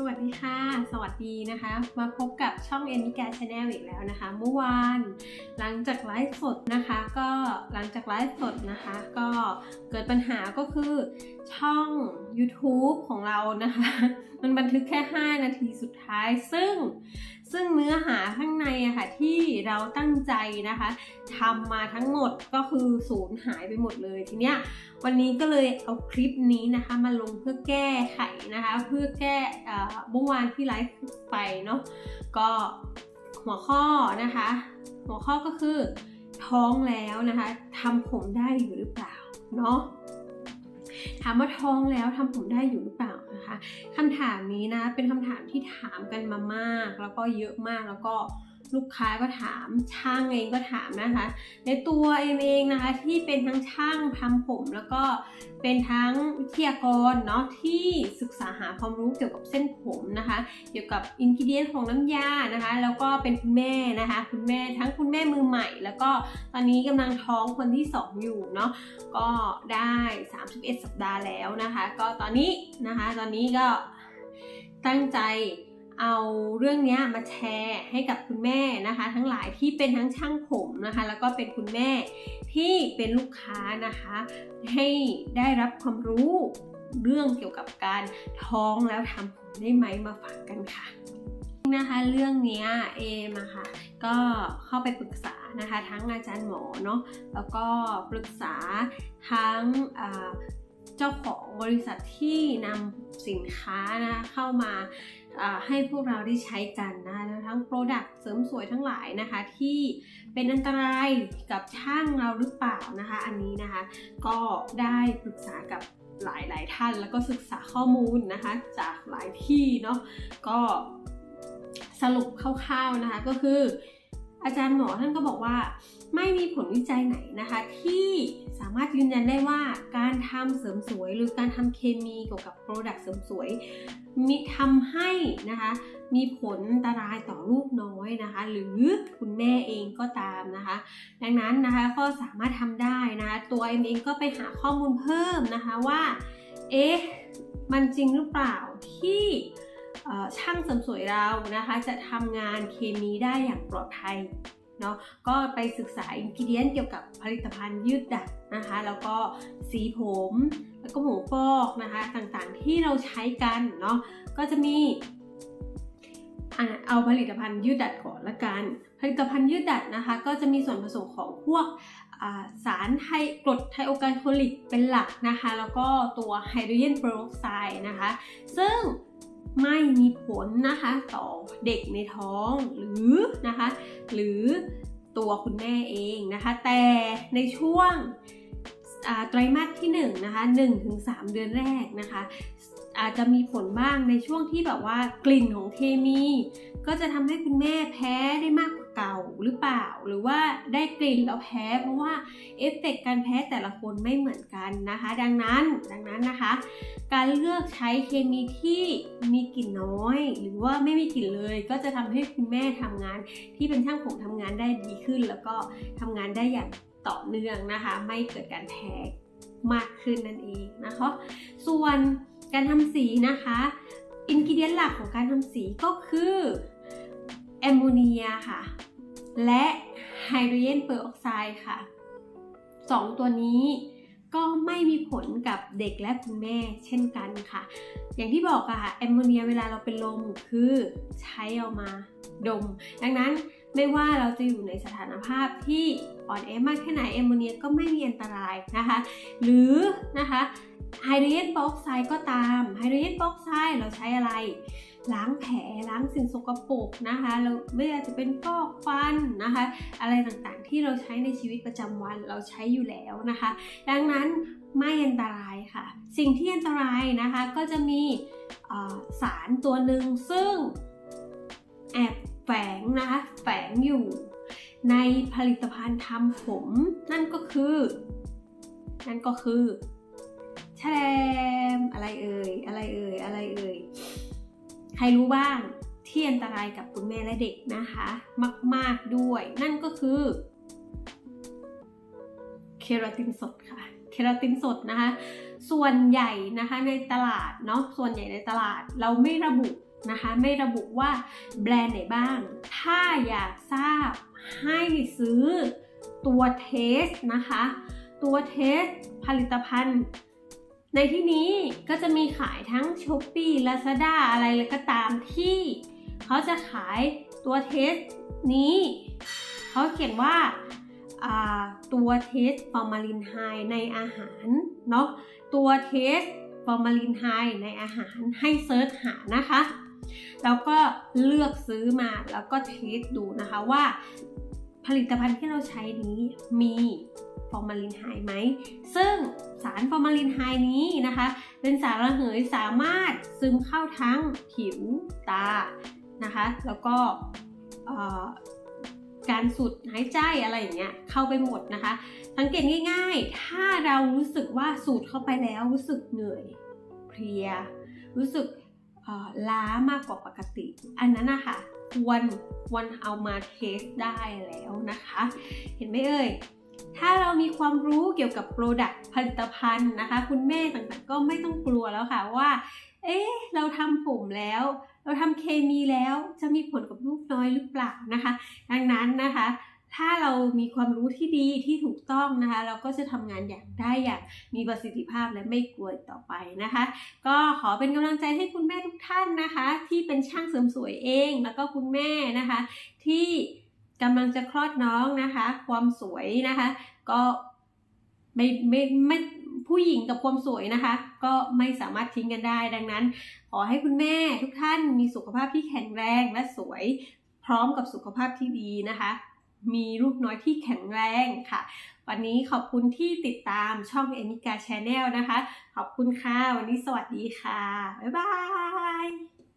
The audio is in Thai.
สวัสดีค่ะ สวัสดีนะคะ มาพบกับช่องเอมิกาชาแนลอีกแล้วนะคะ เมื่อวานหลังจากไลฟ์สดนะคะ ก็หลังจากไลฟ์สดนะคะ ก็เกิดปัญหาก็คือ ช่อง YouTube ของเรานะคะ มันบันทึกแค่ 5 นาทีสุดท้าย ซึ่งซึ่งเนื้อหาข้างในอะค่ะที่เราตั้งใจนะคะทำมาทั้งหมดก็คือสูญหายไปหมดเลยทีเนี้ยวันนี้ก็เลยเอาคลิปนี้นะคะมาลงเพื่อแก้ไขนะคะ เพื่อแก้เมื่อวานที่ไลฟ์ไปเนาะก็หัวข้อนะคะ หัวข้อก็คือท้องแล้วนะคะทำผมได้อยู่หรือเปล่าเนาะ ถามว่าท้องแล้วทำผมได้อยู่หรือเปล่านะคะคำถามนี้นะเป็นคำถามที่ถามกันมามาก แล้วก็เยอะมากแล้วก็ ลูกค้าก็ถามช่างเองก็ถามนะคะ ในตัวเอ็มเองนะคะที่เป็นทั้งช่างทำผมแล้วก็เป็นทั้งวิทยากรเนาะที่ศึกษาหาความรู้เกี่ยวกับเส้นผมนะคะ เกี่ยวกับอินกิเดียนของน้ำยานะคะ แล้วก็เป็นคุณแม่นะคะ คุณแม่ทั้งคุณแม่มือใหม่ แล้วก็ตอนนี้กำลังท้องคนที่ 2 อยู่เนาะก็ได้ 31 สัปดาห์แล้วนะคะ ก็ตอนนี้นะคะ ตอนนี้ก็ตั้งใจ เอาเรื่องนี้มาแชร์ให้กับคุณแม่นะคะ ทั้งหลายที่เป็นทั้งช่างผมนะคะ แล้วก็เป็นคุณแม่ที่เป็นลูกค้านะคะ ให้ได้รับความรู้เรื่องเกี่ยวกับการท้องแล้วทำผมได้ไหมมาฝากกันค่ะนะคะเรื่องนี้เอมะค่ะก็เข้าไปปรึกษานะคะ ทั้งอาจารย์หมอเนาะแล้วก็ปรึกษาทั้ง เจ้าของบริษัทที่นำสินค้านะเข้ามาให้พวกเราได้ใช้กันนะคะทั้งโปรดักต์เสริมสวยทั้งหลายนะคะ ที่เป็นอันตรายกับช่างเราหรือเปล่านะคะ อันนี้นะคะก็ได้ปรึกษากับหลายหลายท่านแล้วก็ศึกษาข้อมูลนะคะ จากหลายที่เนาะก็สรุปคร่าวๆนะคะก็คือ อาจารย์หมอท่านก็บอกว่า ไม่มีผลวิจัยไหนนะคะ ที่สามารถยืนยันได้ว่าการทำเสริมสวยหรือการทำเคมีเกี่ยวกับโปรดักต์เสริมสวย มีทำให้นะคะมีผลอันตรายต่อลูกน้อยนะคะ หรือคุณแม่เองก็ตามนะคะ ดังนั้นนะคะก็สามารถทำได้นะคะตัวเอ็มเองก็ไปหาข้อมูลเพิ่มนะคะว่าเอ๊ะมันจริงหรือเปล่าที่ช่างเสริมสวยเรานะคะ จะทำงานเคมีได้อย่างปลอดภัย เนาะก็ไปศึกษาอินกิเดียนเกี่ยวกับผลิตภัณฑ์ยืดดัดนะคะ แล้วก็สีผม แล้วก็หมูฟอกนะคะต่างๆที่เราใช้กันเนาะก็จะมีเอาผลิตภัณฑ์ยืดดัดก่อนละกัน ผลิตภัณฑ์ยืดดัดนะคะ ก็จะมีส่วนผสมของพวกสารไทกรดไทโอไกโคลิกเป็นหลักนะคะ แล้วก็ตัวไฮโดรเจนเปอร์ออกไซด์นะคะ ซึ่ง ไม่มีผลนะคะต่อเด็กในท้องหรือนะคะ หรือตัวคุณแม่เองนะคะ แต่ในช่วงไตรมาสที่1นะคะ1-3 เดือนแรกนะคะ อาจจะมีผลบ้างในช่วงที่แบบว่ากลิ่นของเคมี ก็จะทำให้คุณแม่แพ้ได้มากกว่าเก่าหรือเปล่า หรือว่าได้กลิ่นแล้วแพ้ เพราะว่าเอฟเฟกการแพ้แต่ละคนไม่เหมือนกันนะคะ ดังนั้นดังนั้นนะคะ การเลือกใช้เคมีที่มีกลิ่นน้อย หรือว่าไม่มีกลิ่นเลย ก็จะทำให้คุณแม่ทำงาน ที่เป็นช่างผมทำงานได้ดีขึ้น แล้วก็ทำงานได้อย่างต่อเนื่องนะคะ ไม่เกิดการแพ้มากขึ้นนั่นเองนะคะ ส่วน การทำสีนะคะอินกิเดียนหลักของการทำสีก็คือแอมโมเนียค่ะ และไฮโดรเจนเปอร์ออกไซด์ค่ะสองตัวนี้ก็ไม่มีผลกับเด็กและคุณแม่เช่นกันค่ะ อย่างที่บอกอะค่ะแอมโมเนียเวลาเราเป็นลมคือใช้เอามาดม ดังนั้นไม่ว่าเราจะอยู่ในสถานภาพที่อ่อนแอมากแค่ไหนแอมโมเนียก็ไม่มีอันตรายนะคะ หรือนะคะ ไฮโดรเจนบ็อกไซด์ก็ตามไฮโดรเจนบ็อกไซด์เราใช้อะไร ล้างแผลล้างสิ่งสกปรกนะคะเราไม่ว่าจะเป็นฟอกฟันนะคะ อะไรต่างๆที่เราใช้ในชีวิตประจำวันเราใช้อยู่แล้วนะคะ ดังนั้นไม่อันตรายค่ะ สิ่งที่อันตรายนะคะก็จะมีสารตัวหนึ่งซึ่งแอบแฝงนะคะแฝงอยู่ในผลิตภัณฑ์ทำผม นั่นก็คือ นั่นก็คือ แชมอะไรเอ่ย อะไรเอ่ย อะไรเอ่ย ใครรู้บ้างที่อันตรายกับคุณแม่และเด็กนะคะ มาก ๆด้วย นั่นก็คือเคราตินสดค่ะ เคราตินสดนะคะ ส่วนใหญ่นะคะในตลาดเนาะ ส่วนใหญ่ในตลาดเราไม่ระบุนะคะ ไม่ระบุว่าแบรนด์ไหนบ้าง ถ้าอยากทราบให้ซื้อตัวเทสนะคะ ตัวเทสผลิตภัณฑ์ ในที่นี้ก็จะมีขายทั้ง s h อ p e e Lazada อะไรเลยก็ตามที่ เขาจะขายตัวเทสนี้ เขาเขียนว่าอ่าตัวเทสฟอร์มาลินไฮในอาหารเนาะตัวเทสฟอร์มาลินไฮในอาหารให้เซิร์ชหานะคะ แล้วก็เลือกซื้อมาแล้วก็เทสดูนะคะว่า ผลิตภัณฑ์ที่เราใช้นี้มี ฟอร์มาลินไฮไหม ซึ่งสารฟอร์มาลินไฮนี้นะคะ เป็นสารระเหยสามารถซึมเข้าทั้งผิวตานะคะ แล้วก็การสูดหายใจอะไรอย่างเงี้ยเข้าไปหมดนะคะ สังเกตง่าย ๆ ถ้าเรารู้สึกว่าสูดเข้าไปแล้วรู้สึกเหนื่อยเพลีย รู้สึกล้ามากกว่าปกติ อันนั้นนะคะควรควรเอามาเทสได้แล้วนะคะ เห็นไหมเอ่ย ถ้าเรามีความรู้เกี่ยวกับโปรดักต์ผลิตภัณฑ์นะคะ คุณแม่ต่างๆก็ไม่ต้องกลัวแล้วค่ะว่า เอ๊ะ เราทำผมแล้ว เราทำเคมีแล้วจะมีผลกับลูกน้อยหรือเปล่านะคะ ดังนั้นนะคะถ้าเรามีความรู้ที่ดีที่ถูกต้องนะคะ เราก็จะทำงานอย่างได้อย่างมีประสิทธิภาพและไม่กลัวต่อไปนะคะ ก็ขอเป็นกำลังใจให้คุณแม่ทุกท่านนะคะ ที่เป็นช่างเสริมสวยเอง แล้วก็คุณแม่นะคะ ที่ กำลังจะคลอดน้องนะคะ ความสวยนะคะ ก็ไม่ไม่ไม่ผู้หญิงกับความสวยนะคะ ก็ไม่สามารถทิ้งกันได้ ดังนั้น ขอให้คุณแม่ทุกท่านมีสุขภาพที่แข็งแรงและสวย พร้อมกับสุขภาพที่ดีนะคะ มีลูกน้อยที่แข็งแรงค่ะ วันนี้ขอบคุณที่ติดตามช่องเอมิกาชาแนลนะคะ ขอบคุณค่ะ วันนี้สวัสดีค่ะ บ๊ายบาย